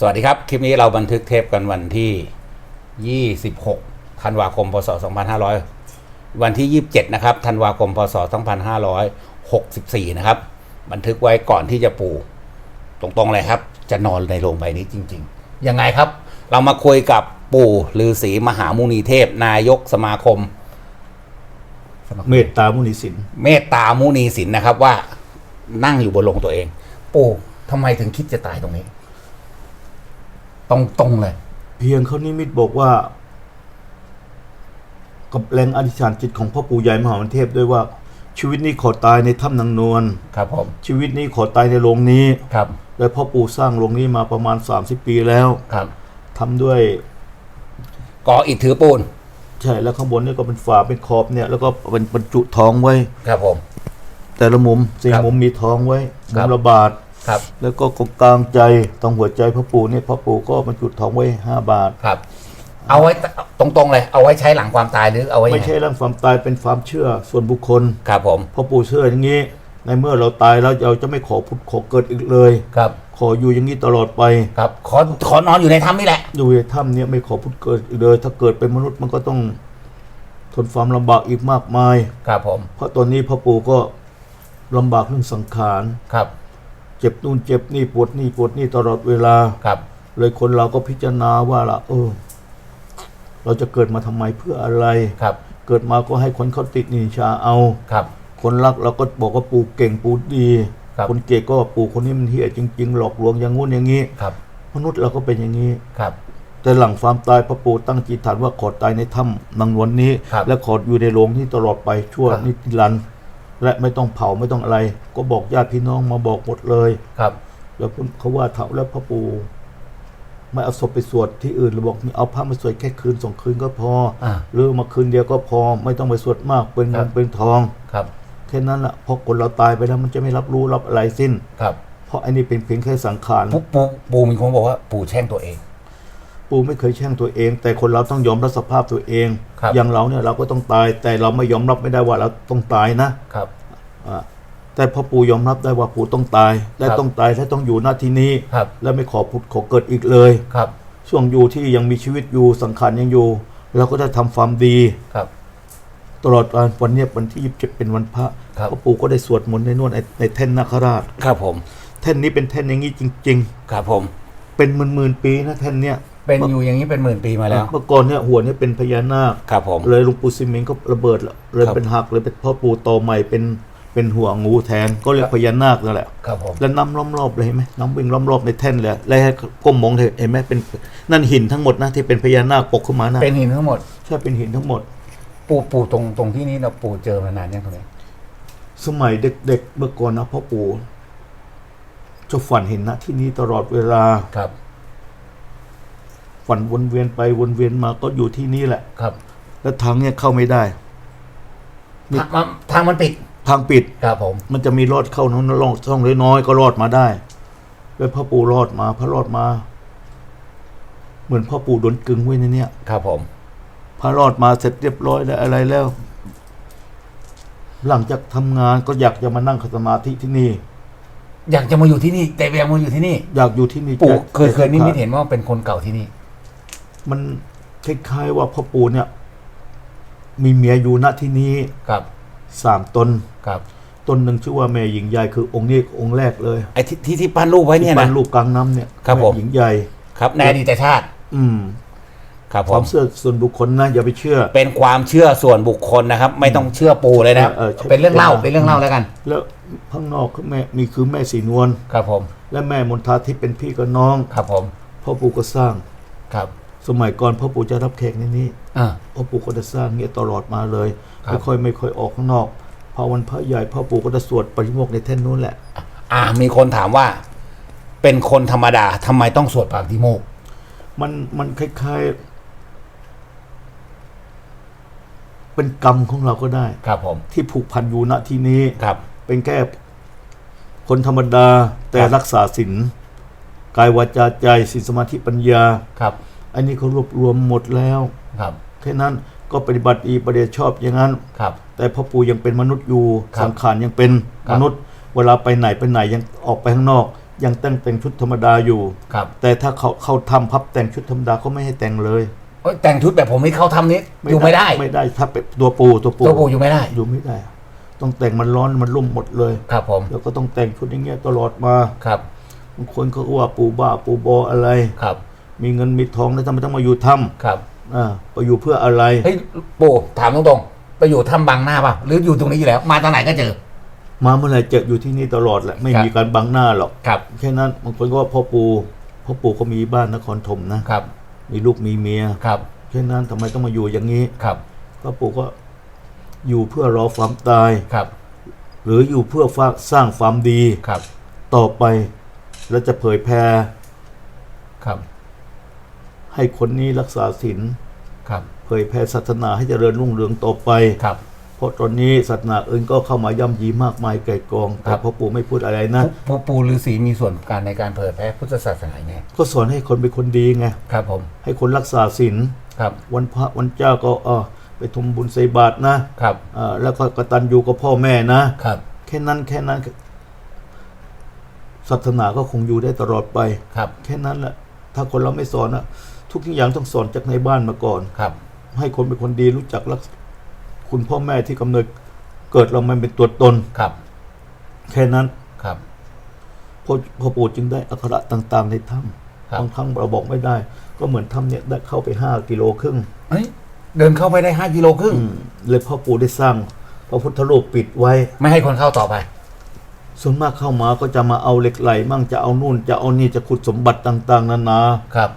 สวัสดีครับ คลิปนี้เราบันทึกเทปกันวันที่ 26 ธันวาคม พศ 2500 วันที่ 27 นะครับ ธันวาคม พศ 2564 นะครับ บันทึกไว้ก่อนที่จะปูตรงๆเลยครับ จะนอนในโรงใบนี้จริงๆ ยังไงครับ เรามาคุยกับปู่ฤาษีมหามุนีเทพ นายกสมาคม เมตตามุนิสิน เมตตามุนีศิลป์นะครับว่านั่งอยู่บนโลงตัวเอง ปู่ทำไมถึงคิดจะตายตรงนี้ ตรงตรงๆเลย เพียงเขานิมิตบอกว่า กับแรงอธิษฐานจิตของพ่อปู่ใหญ่มหาวันเทพด้วยว่า ชีวิตนี้ขอตายในถ้ำนางนวลครับผม ชีวิตนี้ขอตายในโรงนี้ครับ และพ่อปู่สร้างโรงนี้มาประมาณ 30 ปีแล้วครับทำด้วยก่ออิฐถือปูน ใช่แล้วข้างบนนี่ก็เป็นฝาเป็นขอบเนี่ย แล้วก็เป็นบรรจุทองไว้ ครับผม แต่ละมุมสี่ครับมุมมีทองไว้คมุรับมละบาท ครับแล้วก็ตรงกลางใจตรงหัวใจพ่อปู่เนี่ยพ่อปู่ก็บรรจุทองไว้ห้าบาท ครับ เอาไว้ตรงๆเลย เอาไว้ใช้หลังความตายหรือเอาไว้ไม่ยังใช่ไงเรื่องความตายเป็นความเชื่อส่วนบุคคลครับผมพ่อปู่เชื่ออย่างนี้ ในเมื่อเราตายแล้วเราจะไม่ขอพุทธขอเกิดอีกเลยครับ ขออยู่อย่างนี้ตลอดไปครับขอขอนอนอยู่ในถ้ำนี่แหละอยู่ในถ้ำเนี่ยไม่ขอพุทธเกิดอีกเลย ถ้าเกิดเป็นมนุษย์มันก็ต้องทนความลำบากอีกมากมายครับผม เพราะตอนนี้พ่อปู่ก็ลำบากเรื่องสังขารครับ เจ็บนู่นเจ็บนี่ปวดนี่ปวดนี่ตลอดเวลา ครับ เลยคนเราก็พิจารณาว่าละเออ เราจะเกิดมาทำไมเพื่ออะไร ครับ เกิดมาก็ให้คนเขาติดนินชาเอา ครับ คนรักเราก็บอกว่าปู่เก่งปู่ดีครับคนเก่งก็ว่าปู่คนนี้มันเหี้ยจริง ๆ หลอกลวงอย่างงู้นอย่างนี้ ครับ มนุษย์เราก็เป็นอย่างนี้ ครับ แต่หลังความตายพระปู่ตั้งจิตฐานว่าขอตายในถ้ำนางนวลนี้ ครับและขออยู่ในโรงนี้ตลอดไปชั่วครับ นิรันดร์ และไม่ต้องเผาไม่ต้องอะไร ก็บอกญาติพี่น้องมาบอกหมดเลยครับ แล้วเขาว่าเถาแล้วพระปู่ไม่เอาศพไปสวดที่อื่นหรือบอกมีเอาพระมาสวดแค่คืนสองคืนก็พออ่าหรือมาคืนเดียวก็พอ ไม่ต้องไปสวดมากเป็นครัเงิบนเป็นทองครับแค่นั้นแหละพอคนเราตายไปแล้วมันจะไม่รับรู้รับอะไรสิ้นครับ เพราะอันนี้เป็นเพียงแค่สังขารปู่ปู่ปู่มีคนบอกว่าปู่แช่งตัวเอง ปู่ไม่เคยแช่งตัวเอง แต่คนเราต้องยอมรับสภาพตัวเอง ครับ อย่างเราเนี่ยเราก็ต้องตาย แต่เราไม่ยอมรับไม่ได้ว่าเราต้องตายนะครับ อ่าแต่พอปู่ยอมรับได้ว่าปู่ต้องตาย และครับ ต้องตายและต้องอยู่หน้าที่นี้ ครับและไม่ขอผุดขอเกิดอีกเลย ครับ ช่วงอยู่ที่ยังมีชีวิตอยู่สังขารยังอยู่ เราก็ได้ทำความดี ครับ ตลอดวันวันเนี้ยวันที่ยี่สิบเจ็ดเป็นวันพระครับ พ่อปู่ก็ได้สวดมนต์ในนวดในในแท่นนาคราช ครับผม แท่นนี้เป็นแท่นอย่างนี้จริง ครับผม ๆ เป็นหมื่นๆปีนะแท่นเนี้ย เป็นอยู่อย่างนี้เป็นหมื่นปีมาแล้ว เมื่อก่อนเนี่ยหัวเนี่ยเป็นพญานาคครับผมเลยหลวงปู่ซิเมนก็ระเบิดแล้วเลยครับเป็นหักเลยเป็นพ่อปู่โตอใหม่เป็นเป็นหัวงูแทนก็เรียครักบพญานาคนั่นแหละครับผมแล้วน้ำล้อมรอบเลยเห็นไหมน้ำวิ่งล้อมรอบในแท่นเลยแล้วให้ก้มมองเถอะเห็นไหมเป็นนั่นหินทั้งหมดนะที่เป็นพญานาคปกขึ้นมานะเป็นหินทั้งหมดใช่เป็นหินทั้งหมด ปู่ปู่ตรงตรงที่นี้เราปู่เจอมานานยังตรงนี้สมัยเด็กๆเมื่อก่อนนะพ่อปู่จะฝันเห็นนะที่นี้ตลอดเวลาครับ ฝันวนเวียนไปวนเวียนมาก็อยู่ที่นี่แหละ ครับแล้วทางเนี่ยเข้าไม่ได้นี่ทางมันทางมันปิดทางปิด ครับผม มันจะมีรอดเข้าน้องลองช่องน้อยๆก็รอดมาได้ แล้วพ่อปู่รอดมา พระรอดมา เหมือนพ่อปู่โดนกึงไว้ในเนี้ยครับผม พระรอดมาเสร็จเรียบร้อยแล้วอะไรแล้ว หลังจากทำงานก็อยากจะมานั่งขัดสมาธิที่นี่ อยากจะมาอยู่ที่นี่ แต่อยากมาอยู่ที่นี่ อยากอยู่ที่นี่ปู่แต่เคยเคยนิมิตเห็นว่าเป็นคนเก่าที่นี่ มันคล้ายๆว่าพ่อปู่เนี่ย มีเมียอยู่ณที่นี้ครับสามตนครับตนหนึ่งชื่อว่าแม่หญิงใหญ่คือองค์นี้องค์แรกเลยไอ้ที่ที่ที่ปั้นรูปไว้เนี่ยที่ปั้นะนรูปกลางน้ำเนี่ยครับผม แหญิงใหญ่ ครับในอดีตชาติ อืมครับผความมเชื่อส่วนบุคคลนะอย่าไปเชื่อ เป็นความเชื่อส่วนบุคคลนะครับ ไม่ต้องเชื่อปู่เลยนะครับเออเออเป็นเรื่องเล่าเป็นเรื่องเล่าแล้วกัน แล้วข้างนอกคือแม่มีคือแม่สีนวลครับผม และแม่มนทาที่เป็นพี่กับน้องครับผมพ่อปู่ก็สร้าง ครับ สมัยก่อนพ่อปู่จะรับแขกในนี้อ่า พ่อปู่ก็จะสร้างเงี้ยตลอดมาเลยครับ ไม่ค่อยไม่ค่อยออกข้างนอก พอวันพระใหญ่พ่อปู่ก็จะสวดปริโมกข์ในแท่นนู้นแหละ อ่ามีคนถามว่า เป็นคนธรรมดาทำไมต้องสวดปากที่โมกข์มันมันคล้ายๆ เป็นกรรมของเราก็ได้ ครับผม ที่ผูกพันอยู่ณที่นี้ ครับ เป็นแค่คนธรรมดาแต่ครับ รักษาศีลกายวาจาใจศีลสมาธิปัญญา ครับ อันนี้เขารวบรวมหมดแล้วครับ แค่นั้นก็ปฏิบัติดีปฏิบัติชอบอย่างนั้น ครับ แต่พ่อปู่ยังเป็นมนุษย์อยู่ครับสังขารยังเป็นครับ มนุษย์ เวลาไปไหนไปไหนยังออกไปข้างนอก ยังแต่งแต่งชุดธรรมดาอยู่ ครับแต่แต่ถ้าเขาเขาทำพับแต่งชุดธรรมดาเขาไม่ให้แต่งเลยเอ้ยแต่งชุดแบบผมนี่เขาทำนี้อยู่ไม่ได้ไม่ได้ถ้าเป็นตัวปูตัวปูตัวปู่อยู่ไม่ได้อยู่ไม่ได้ ต้องแต่งมันร้อนมันรุ่มหมดเลย ครับผมแล้วก็ต้องแต่งชุดอย่างเงี้ยตลอดมาครับบางคนเขาก็ว่าปูบ้าปูบออะไร ครับ มีเงินมีทองแล้วทำไมต้องมาอยู่ถ้ครับำอ่าไปอยู่เพื่ออะไร เฮ้ยปู่ถามตรงๆไปอยู่ถ้ำบางหน้าป่ะหรืออยู่ตรงนี้อยู่แล้ว มาตอนไหนก็เจอ มาเมื่อไหร่เจออยู่ที่นี่ตลอดแหละไม่ครับมีการบังหน้าหรอกครับแค่นั้นบางคนก็ว่าพ่อปูพ่อปูก็มีบ้านนครธมนะครับมีลูกมีเมียครับแค่นั้นทำไมต้องมาอยู่อย่างนี้ครับพ่อปู่ก็อยู่เพื่อรอความตาย ครับหรืออยู่เพื่อฟ้าสร้างความดี ครับต่อไปแล้วจะเผยแพร่ครับ ให้คนนี้รักษาศีลครับ เผยแพร่ศาสนาให้เจริญรุ่งเรืองต่อไปครับ เพราะตอนนี้ศาสนาอื่นก็เข้ามาย่ำยีมากมายไก่กองคแต่รับ พ่อปู่ไม่พูดอะไรนะ ปู่ปู่ฤาษีมีส่วนการในการเผยแพร่พุทธศาสนาไงก็สอนให้คนเป็นคนดีไงครับผมให้คนรักษาศีลครับวันพระวันเจ้าก็เออไปทำบุญใส่บาตรนะครับอ่าแล้วก็กตัญญูกับพ่อแม่นะ ครับแค่นั้นแค่นั้นศาสนาก็คงอยู่ได้ตลอดไป ครับ แค่นั้นแหละถ้าคนเราไม่สอนนะ ทุกอย่างต้องสอนจากในบ้านมาก่อน ครับ ให้คนเป็นคนดีรู้จักรักคุณพ่อแม่ที่กำเนิดเกิดเรามันเป็นตัวตน ครับ แค่นั้นครับ พ่อพ่อปู่จึงได้อักขระต่างๆในถ้ครับำบางครั้งเราบอกไม่ได้ ก็เหมือนถ้ำเนี่ยได้เข้าไปห้ากิโลครึ่งเฮ้ยเดินเข้าไปได้ห้ากิโลครึ่ง อืมเลยพ่อปู่ได้สร้างพระพุทธรูปปิดไว้ ไม่ให้คนเข้าต่อไป ส่วนมากเข้ามาก็จะมาเอาเหล็กไหล มั่งจะเอานู่นจะเอานี่จะขุดสมบัติต่าง ๆ นานา ครับ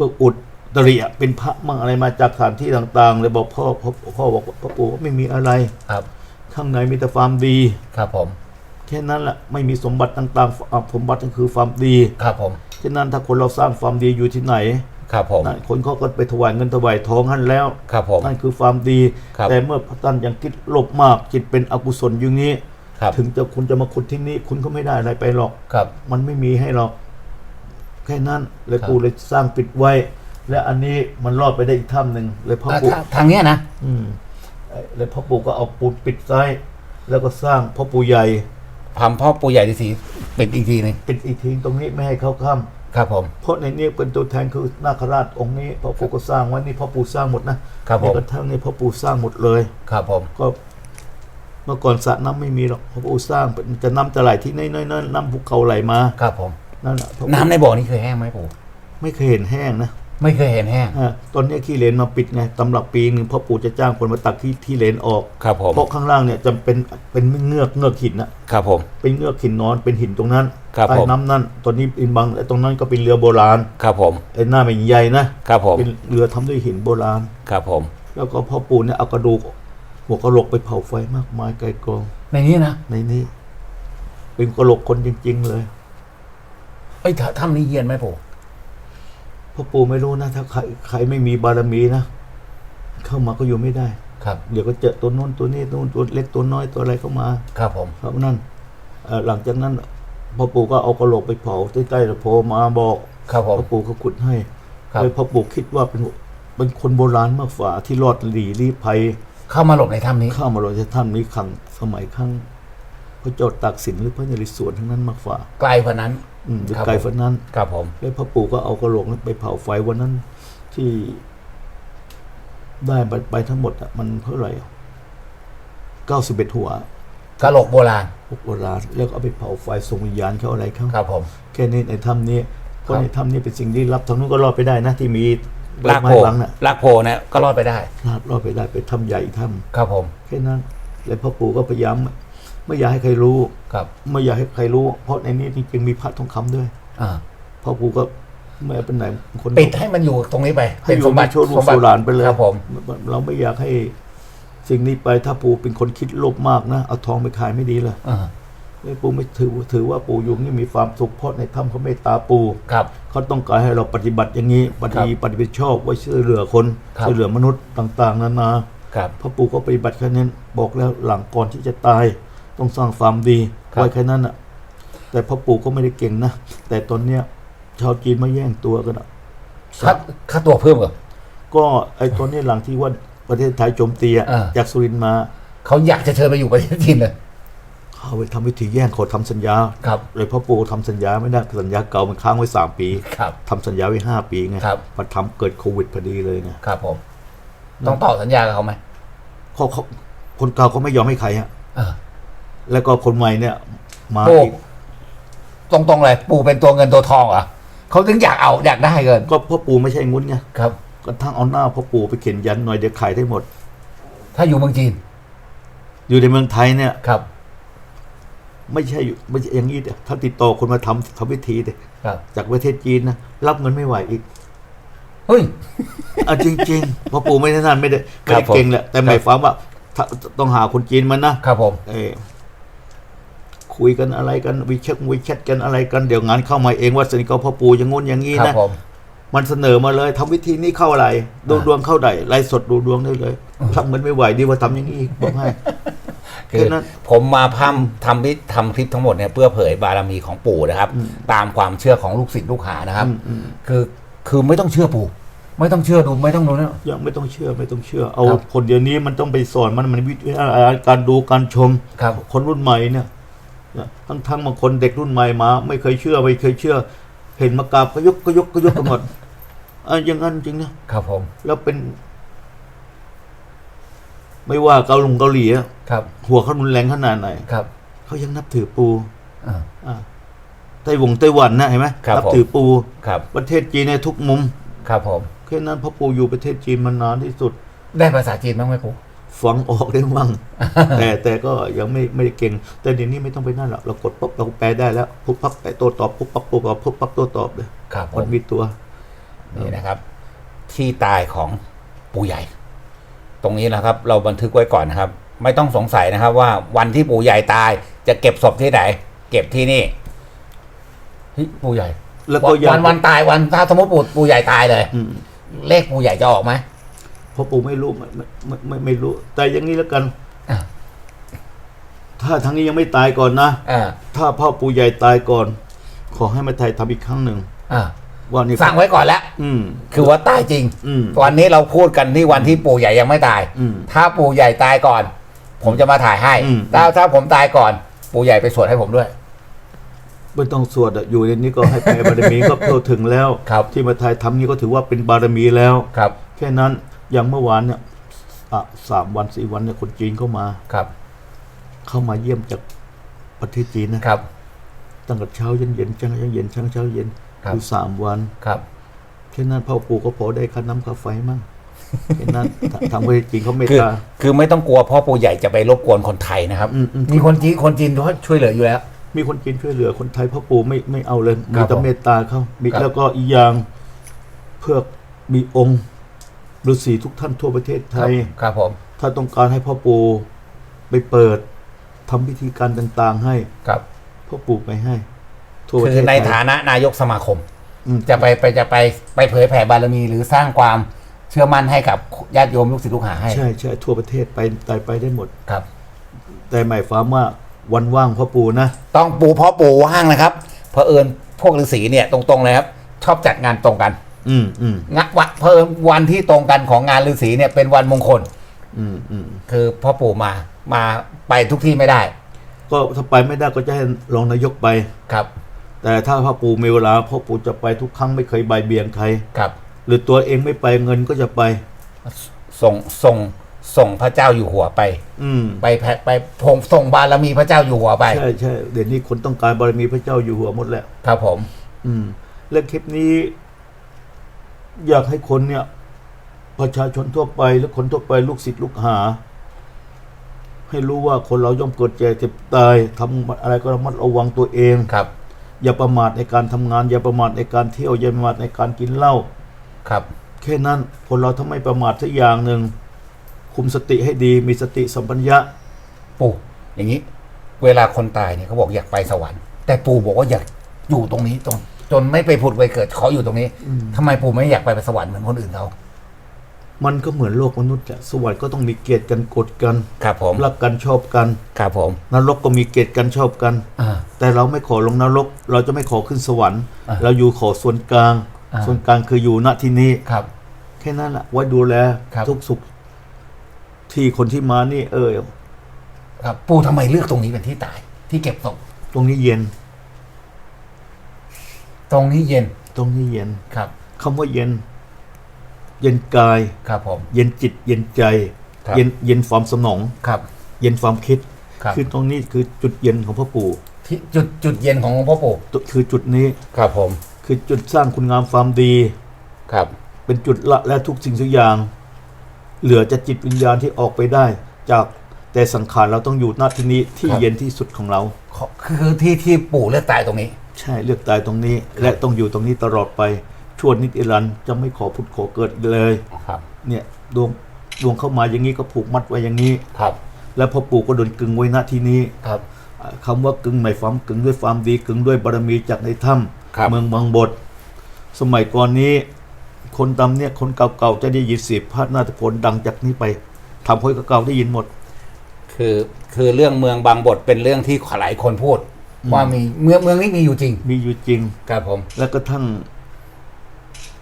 เพื่ออุดตริอะเป็นพระมั่งอะไรมาจากสถานที่ต่างๆเลยบอกพ่อพ่อพ่อบอกว่าพ่อปู่ว่าไม่มีอะไรครับข้างในมีแต่ความดี ครับผม แค่นั้นแหละไม่มีสมบัติต่างๆอะสมบัติก็คือความดีครับผม ฉะนั้นถ้าคนเราสร้างความดีอยู่ที่ไหนครับผม นั่นคนเขาก็ไปถวายเงินถวายทองท่านแล้วครับผม นั่นคือความดี ครับแต่เมื่อท่านยังคิดลบมากจิตเป็นอกุศลอย่างนี้ ครับ ถึงจะคุณจะมาขุดที่นี่คุณก็ไม่ได้อะไรไปหรอก ครับ มันไม่มีให้หรอกแค่นั้นเลยครับปู่เลยสร้างปิดไว้ และอันนี้มันรอดไปได้อีกถ้ำหนึ่งเลยพ่ออะปู่ทางทางเนี้ยนะอืมเอ่อเลยพ่อปู่ก็เอาปูนปิดซ้ายแล้วก็สร้างพ่อปู่ใหญ่ทำพ่อปู่ใหญ่ฤาษีเป็นอีกทีหนึงปิดอีกทีตรงนี้ไม่ให้เข้าข้ามครับผมเพราะในนี้เป็นตัวแทนคือนาคราชองค์นี้พ่อปู่ก็สร้างไว้นี่พ่อปู่สร้างหมดนะครับผมนี่กระทั่งนี่พ่อปู่สร้างหมดเลย ครับผมก็เมื่อก่อนสระน้ำไม่มีหรอกพ่อปู่สร้างเป็นจะน้ำจะไหลที่น้อยๆนั่นน้ำภูเขาไหลมา ครับผม นั่นแหละพ่อปู่น้ำในบ่อนี่เคยแห้งไหมปู่ไม่เคยเห็นแห้งนะไม่เคยเห็นแห้ง อ่าตอนนี้ขี้เลนมาปิดไงตำหลักปีหนึ่งพ่อปู่จะจ้างคนมาตักที่ที่เลนออกครับผม เพราะข้างล่างเนี่ยจะเป็นเป็นเงือกเงือกหินนะครับผม เป็นเงือกหินนอนเป็นหินตรงนั้นครับใต้ผม น้ำนั่นตอนนี้อินบังไอ้ตรงนั้นก็เป็นเรือโบราณครับผม ไอ้หน้าเป็นใหญ่นะครับผม เป็นเรือทำด้วยหินโบราณ ครับผม แล้วก็พ่อปู่เนี่ยเอากระดูกหัวกระโหลกไปเผาไฟมากมายไกลกองในนี้นะในนี้ เป็นกระโหลกคนจริง ๆ เลย เอ้ยถ้ถ้ำนี้เฮียนไหมปู่พ่อปู่ไม่รู้นะ ถ้าใครใครไม่มีบารมีนะ เข้ามาก็อยู่ไม่ได้ ครับ เดี๋ยวก็เจอตัวนู้นตัวนี้ตัวนู้นตัวเล็กตัวน้อยตัวอะไรเข้ามา ครับผมครับนั่นเอ่อหลังจากนั้นพ่อปู่ก็เอากระโหลกไปเผาใต้ๆตะโพมาบอกครับผม พ่อปู่ก็ขุดให้ครับ เลยพ่อปู่คิดว่าเป็นเป็นคนโบราณมากฝ่าที่รอดหลีลี้ภัย เข้ามาหลบในถ้ำนี้เข้ามาเราจะท่านนี้ครั้งสมัยครั้งพระเจ้าตากสินหรือพระนเรศวรทั้งนั้นมากฝ่า ไกลกว่านั้น อืมหรือครับไกลฝันนั้นครับผม แล้วพ่อปู่ก็เอากระโหลกนั้นไปเผาไฟวันนั้นที่ได้ไปไปทั้งหมดอะมันเท่าไหร่เก้าสิบเอ็ดหัวกะโหลกโบราณพวกโบราณแล้วก็เอาไปเผาไฟส่งวิญญาณเขาอะไรเขาครับผมแค่นี้ในถ้ำนี้เพราะครับในถ้ำนี้เป็นสิ่งที่ลับทางนู้นก็รอดไปได้นะที่มีใบลากไม้โพบังน่ะลากโพเนี่ยก็รอดไปได้รอดไปได้ไปถ้ำใหญ่ถ้ครับผมำแค่นั้นแล้วพ่อปู่ก็พยายาม ไม่อยากให้ใครรู้ครับไม่อยากให้ใครรู้ เพราะในนี้จริงๆมีพระทองคำด้วย อ่าพ่อปู่ก็ไม่เอาเป็นไหนคนปิดให้มันอยู่ตรงนี้ไปให้อยู่ในโชว์ลูกโซลานไปเลยครับผมเราไม่อยากให้สิ่งนี้ไปถ้าปู่เป็นคนคิดโลภมากนะเอาทองไปขายไม่ดีเลยอ่าเลยปู่ไม่ถือถือว่าปู่อยู่นี่มีความสุขเพราะในถ้ำเขาเมตตาปู่ครับเขาต้องการให้เราปฏิบัติอย่างนี้ปฏิปฏิบัติชอบไว้ช่วยเหลือคนครับช่วยเหลือมนุษย์ต่าง ๆ นานาครับพระปู่ก็ปฏิบัติแค่นั้นบอกแล้วหลังก่อนที่จะตาย ต้องสร้างความดีครับไว้แค่นั้นอะ แต่พ่อปู่ก็ไม่ได้เก่งนะ แต่ตอนเนี้ย ชาวจีนมาแย่งตัวกันอะค่าค่าตัวเพิ่มเหรอ ก็ไอ้ตอนนี้หลังที่ว่าประเทศไทยโจมตีอะอ่า จากสุรินทร์มา เขาอยากจะเชิญไปอยู่ประเทศจีนเลยเขเขาไปทำวิธีแย่งขอทำสัญญา ครับ เลยพ่อปู่ทำสัญญาไม่ได้สัญญาเก่ามันค้างไว้สามปีครับทำสัญญาไว้ห้าปีไงครับ พอทำเกิดโควิดพอดีเลยไงครับผม ต้องต่อสัญญากับเขาไหมเขาเขาคนเก่าเขาไม่ยอมให้ใครฮะ เออ แล้วก็คนใหม่เนี่ย มาปู่อีกตรงๆเลยปู่เป็นตัวเงินตัวทองเหรอเขาถึงอยากเอาอยากได้เกินก็พ่อปู่ไม่ใช่งุ้นไงครับ ก็ทั้งเอาหน้าพ่อปู่ไปเขียนยันหน่อยเดี๋ยวขายได้หมด ถ้าอยู่เมืองจีนอยู่ในเมืองไทยเนี่ย ครับ ไม่ใช่อยู่ไม่ใช่อย่างนี้เดี๋ยวถ้าติดต่อคนมาทำทำพิธีเดี๋ยครับจากประเทศจีนนะรับเงินไม่ไหวอีก เฮ้ยอะจริงๆพ่อปู่ไม่ได้นั่นไม่ได้ไม่ครัได้บผมเก่งแหละแต่หมายความว่าถ้าต้องหาคนจีนมันนะครับผม เออ คุยกันอะไรกันวิแชทวิแชทกันอะไรกันเดี๋ยวงานเข้ามาเองว่าสนิทกับพ่อปู่อย่างงู้นอย่างนี้ครับนะผมมันเสนอมาเลยทำวิธีนี้เข้าอะไรดูอ่าดวงเข้าใดไลฟ์สดดูดวงได้เลยทำเงินไม่ไหวดีกว่าทำอย่างนี้อีกบอกให้คือแค่นั้นผมมาพร่ำทำพิทำคลิปทั้งหมดเนี่ยเพื่อเผยบารมีของปู่นะครับ ตามความเชื่อของลูกศิษย์ลูกหานะครับอืมอืมคือคือไม่ต้องเชื่อปู่ ไม่ต้องเชื่อดูไม่ต้องดูนะยังไม่ต้องเชื่อไม่ต้องเชื่อ เอาครับคนเดียวนี้มันต้องไปสอนมันมันวิธีการดูการชมครับคนรุ่นใหม่เนี่ย ทั้งทั้งบางคนเด็กรุ่นใหม่มา ไม่เคยเชื่อไม่เคยเชื่อ เห็นมากราบก็ยกก็ยกก็ยกกันหมดอะอย่างนั้นจริงนะครับผม แล้วเป็น ไม่ว่าเกาหลงเกาหลีอะครับหัวเขารุนแรงขนาดไหนครับเขายังนับถือปูอ่า อะไต้หวงไต้หวันนะเห็นไหมครับนัผม ถือปู ครับประเทศจีนในทุกมุมครับผม แค่นั้นพระปูอยู่ประเทศจีนมานานที่สุด ได้ภาษาจีนบ้างไหมปู่ ฟังออกได้มั่งแต่แต่ก็ยังไม่ไม่ได้เก่ง แต่เดี๋ยวนี้ไม่ต้องไปนั่นหรอกเรากดปุ๊บเราแปลได้แล้วปุ๊บปั๊บแปลโต้ตอบปุ๊บปั๊บโต้ตอบปุ๊บปั๊บโต้ตอบเลยครับผมันมมีตัว นี่นะครับ ที่ตายของปู่ใหญ่ ตรงนี้นะครับ เราบันทึกไว้ก่อนนะครับ ไม่ต้องสงสัยนะครับ ว่าวันที่ปู่ใหญ่ตายจะเก็บศพที่ไหน เก็บที่นี่เฮ้ยปู่ใหญ่แล้วก็ยัวันวันตายวันถ้าสมมติปู่ปู่ใหญ่ตายเลย อืมเลขปู่ใหญ่จะออกไหม เพราะปู่ไม่รู้ไม่ไม่ไม่ไม่ไม่รู้ แต่อย่างนี้แล้วกัน อะถ้าทั้งนี้ยังไม่ตายก่อนนะ อ่าถ้าพ่อปู่ใหญ่ตายก่อน ขอให้มาไทยทำอีกครั้งหนึ่งอ่าว่านี่สั่งไว้ก่อนแล้ว อืม คือว่าตายจริง อืม วันนี้เราพูดกันที่วันที่ปู่ใหญ่ยังไม่ตาย อืม ถ้าปู่ใหญ่ตายก่อน ผมจะมาถ่ายให้ อืม ถ้าถ้าผมตายก่อน ปู่ใหญ่ไปสวดให้ผมด้วย ไม่ต้องสวดอะอยู่ในนี้ก็ให้แผ่บารมีก็เข้าถึงแล้ว ครับ ที่มาไทยทำนี้ก็ถือว่าเป็นบารมีแล้ว ครับ แค่นั้น อย่างเมื่อวานเนี่ยอะสามวันสี่วันเนี่ยคนจีนเข้ามา ครับ เข้ามาเยี่ยมจากประเทศจีนนะครับ ตั้งแต่เช้าเย็นเย็นเช้าเย็นเช้าเช้าเย็นครับอยู่สามวันครับ แค่นั้นพ่อปู่ก็พอได้ค่าน้ำค่าไฟมั่งแค่นั้นททางประเทศจีนเขาเมตคือ ตา คือไม่ต้องกลัวเพ่อปู่ใหญ่จะไปรบกวนคนไทยนะครับ อืมอืม มีคนจีนคนจีนด้วยช่วยเหลืออยู่แล้ว มีคนจีนช่วยเหลือคนไทยพ่อปู่ไม่ไม่เอาเลยคมีรับแต่ผมเมตตาเขามีครับ แล้วก็อีกอย่างเพื่อมีองค์ ฤาษีทุกท่านทั่วประเทศไทย ครับผม ถ้าต้องการให้พ่อปู่ไปเปิดทำพิธีการต่างๆ ให้ครับพ่อปู่ไปให้ ทั่วประคืเทอศในไทฐายนะนายกสมาคม อืมจะไปไปจะไปไปเผยแผ่บารมีหรือสร้างความเชื่อมั่นให้กับญาติโยมลูกศิษย์ลูกหาให้ใช่ใช่ทั่วประเทศไปไปไปได้หมด ครับ แต่หมายความว่าวันว่างพ่อปู่นะ ต้องปูเพ่อปู่ว่างนะครับเพอเอิญพวกฤาษีเนี่ยตรงๆเลยครับชอบจัดงานตรงกัน อืมอืมงะวะเพอเอิญวันที่ตรงกันของงานฤาษีเนี่ยเป็นวันมงคล อืมอืมคือพ่อปู่มามาไปทุกที่ไม่ได้ ก็ถ้าไปไม่ได้ก็จะให้รองนายกไป ครับ แต่ถ้าพ่อปู่มีเวลาพ่อปู่จะไปทุกครั้งไม่เคยใบายเบี่ยงใคร ครับ หรือตัวเองไม่ไปเงินก็จะไป ส่งส่งส่งพระเจ้าอยู่หัวไป อืมไปแผ่ไปพงส่งบารมีพระเจ้าอยู่หัวไป ใช่ใช่เดี๋ยวนี้คนต้องการบารมีพระเจ้าอยู่หัวหมดแล้วครับผม อืมและคลิปนี้ อยากให้คนเนี่ยประชาชนทั่วไปและคนทั่วไปลูกศิษย์ลูกหา ให้รู้ว่าคนเราย่อมเกิดแก่เจ็บตายทำอะไรก็ระมัดระวังตัวเองครับ อย่าประมาทในการทำงาน อย่าประมาทในการเที่ยวอย่าประมาทในการกินเหล้าครับ แค่นั้นคนเราถ้าไม่ประมาทสักอย่างหนึ่งคุมสติให้ดีมีสติสัมปัญญะปู่อย่างนี้ เวลาคนตายเนี่ยเขาบอกอยากไปสวรรค์แต่ปู่บอกว่าอยากอยู่ตรงนี้ตรง จนไม่ไปผุดไปเกิดขออยู่ตรงนี้ทำไมปู่ไม่อยากไปสวรรค์เหมือนคนอื่นเขามันก็เหมือนโลกมนุษย์แหละสวรรค์ก็ต้องมีเกียรติกันกดกันครับผมรักกันชอบกันครับผมนรกก็มีเกียรติกันชอบกันอ่าแต่เราไม่ขอลงนรก เราจะไม่ขอขึ้นสวรรค์อ่าเราอยู่ขอส่วนกลางอ่าส่วนกลางคืออยู่ณที่นี้ครับ แค่นั้นแหละไว้ดูแลครับทุกสุขที่คนที่มานี่ เออครับ ปู่ทำไมเลือกตรงนี้เป็นที่ตาย ที่เก็บศพตรงนี้เย็น ตรงนี้เย็นตรงนี้เย็นครับ คำว่าเย็น เย็นกาย ครับผม เย็นจิต เย็นใจ ครับ เย็นเย็นความสมอง ครับ เย็นความคิดครับคือตรงนี้คือจุดเย็นของพ่อปู่ที่จุดจุดเย็นของหลวงพ่อปู่ตัวคือจุดนี้ครับผมคือจุดสร้างคุณงามความดี ครับ เป็นจุดละและทุกสิ่งทุกอย่าง เหลือจะจิตวิญญาณที่ออกไปได้ จากแต่สังขารเราต้องอยู่หน้าที่นี้ที่เย็นที่สุดของเรา ขอคือที่ที่ปู่เลือกตายตรงนี้ ใช่เลือกตายตรงนี้ และต้องอยู่ตรงนี้ตลอดไปชั่วนิดอิรันดร์จะไม่ขอพุทธขอเกิดเลยครับ เนี่ยดวงดวงเข้ามาอย่างนี้ก็ผูกมัดไว้อย่างนี้ครับ แล้วพ่อปู่ก็โดนกึงไว้ณที่นี้ครับอ่าคำว่ากึงหมายความกึงด้วยความดีกึงด้วยบารมีจากในถ้ครับำเมืองบางบท สมัยก่อนนี้ คนตำเนี่ยคนเก่าๆจะได้ยินเสียงพระนาถพลดังจากนี้ไปทำให้เก่าๆได้ยินหมด คือคือเรื่องเมืองบางบทเป็นเรื่องที่หลายคนพูด ว่ามีเมืองเมืองนี้มีอยู่จริง มีอยู่จริง ครับผม แล้วก็ทั้ง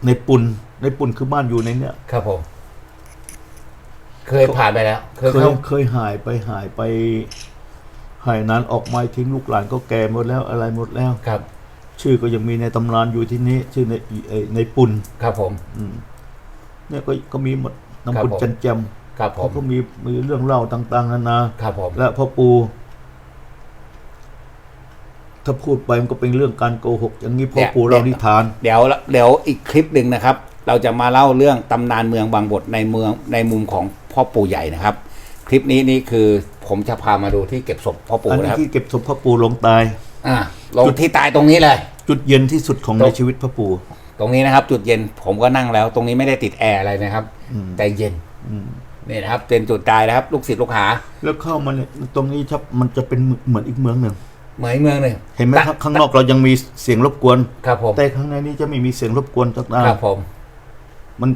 ในปุ่นในปุ่นคือบ้านอยู่ในเนี่ยครับผม เคยผ่านไปแล้ว เคยเคยเข้าเคยหายไปหายไป หายนั้นออกมาทิ้งลูกหลานก็แก่หมดแล้วอะไรหมดแล้วครับ ชื่อก็ยังมีในตำรานอยู่ที่นี้ ชื่อในเอ่อในปุ่นครับผม อืมเนี่ยก็ก็มีหมดครับน้ำปุ่นผมจันแจมครับผเขามก็มีมีเรื่องเล่าต่าง ๆนานาครับผมและพ่อปู ถ้าพูดไปมันก็เป็นเรื่องการโกหก อย่างนี้พ่อปูเล่านิทาน เดี๋ยวเดี๋ยวอีกคลิปหนึ่งนะครับ เราจะมาเล่าเรื่องตำนานเมืองบางบทในเมืองในมุมของพ่อปู่ใหญ่นะครับ คลิปนี้นี่คือผมจะพามาดูที่เก็บศพพ่อปู่อันนี้นะครับที่เก็บศพพ่อปูลงตาย อ่าลงที่ตายตรงนี้เลย จุดเย็นที่สุดของตในรงชีวิตพ่อปูตรงนี้นะครับ จุดเย็นผมก็นั่งแล้ว ตรงนี้ไม่ได้ติดแอร์อะไรนะครับอืมแต่เย็นอืมนี่นะครับเป็นจุดตายนะครับ ลูกศิษย์ลูกหา แล้วเข้ามาเนี่ยตรงนี้ครับมันจะเป็นเหมือนอีกเมืองหนึ่ง เหมือนเมืองหนึ่งเห็นไหมตะครับข้างนอกเรายังมีเสียงรบกวนครับผมแต่ข้างในนี้จะไม่มีเสียงรบกวนต่างครับผมๆมัน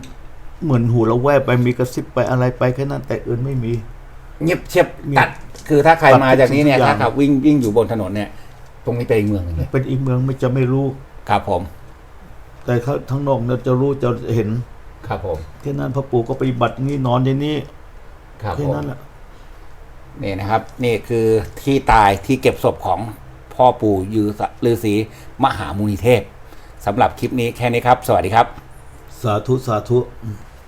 เหมือนหูเราแวบไปมีกระซิบไปอะไรไปแค่นั้นแต่อื่นไม่มี เงียบเชียบมีตัดคือถ้าใครตัดมาจากนี้เนี่ยทุกสิ่ถ้างขับวิ่งวิ่งอยู่บนถนนเนี่ย ตรงนี้เป็นอีกเมืองหนึงเลยเป็นอีกเมืองไม่จะไม่รู้ครับผม แต่ข้างทั้งนอกเนี่ยจะรู้จะเห็นครับผมแค่นั้นพ่อปู่ก็ปฏิบัตินี้นอนในนี้ครับแค่ผม นั้นแหละ นี่นะครับ นี่คือที่ตายที่เก็บศพของพ่อปู่ยือฤาษีมหามุนีเทพสำหรับคลิปนี้แค่นี้ครับ สวัสดีครับ สาธุ สาธุ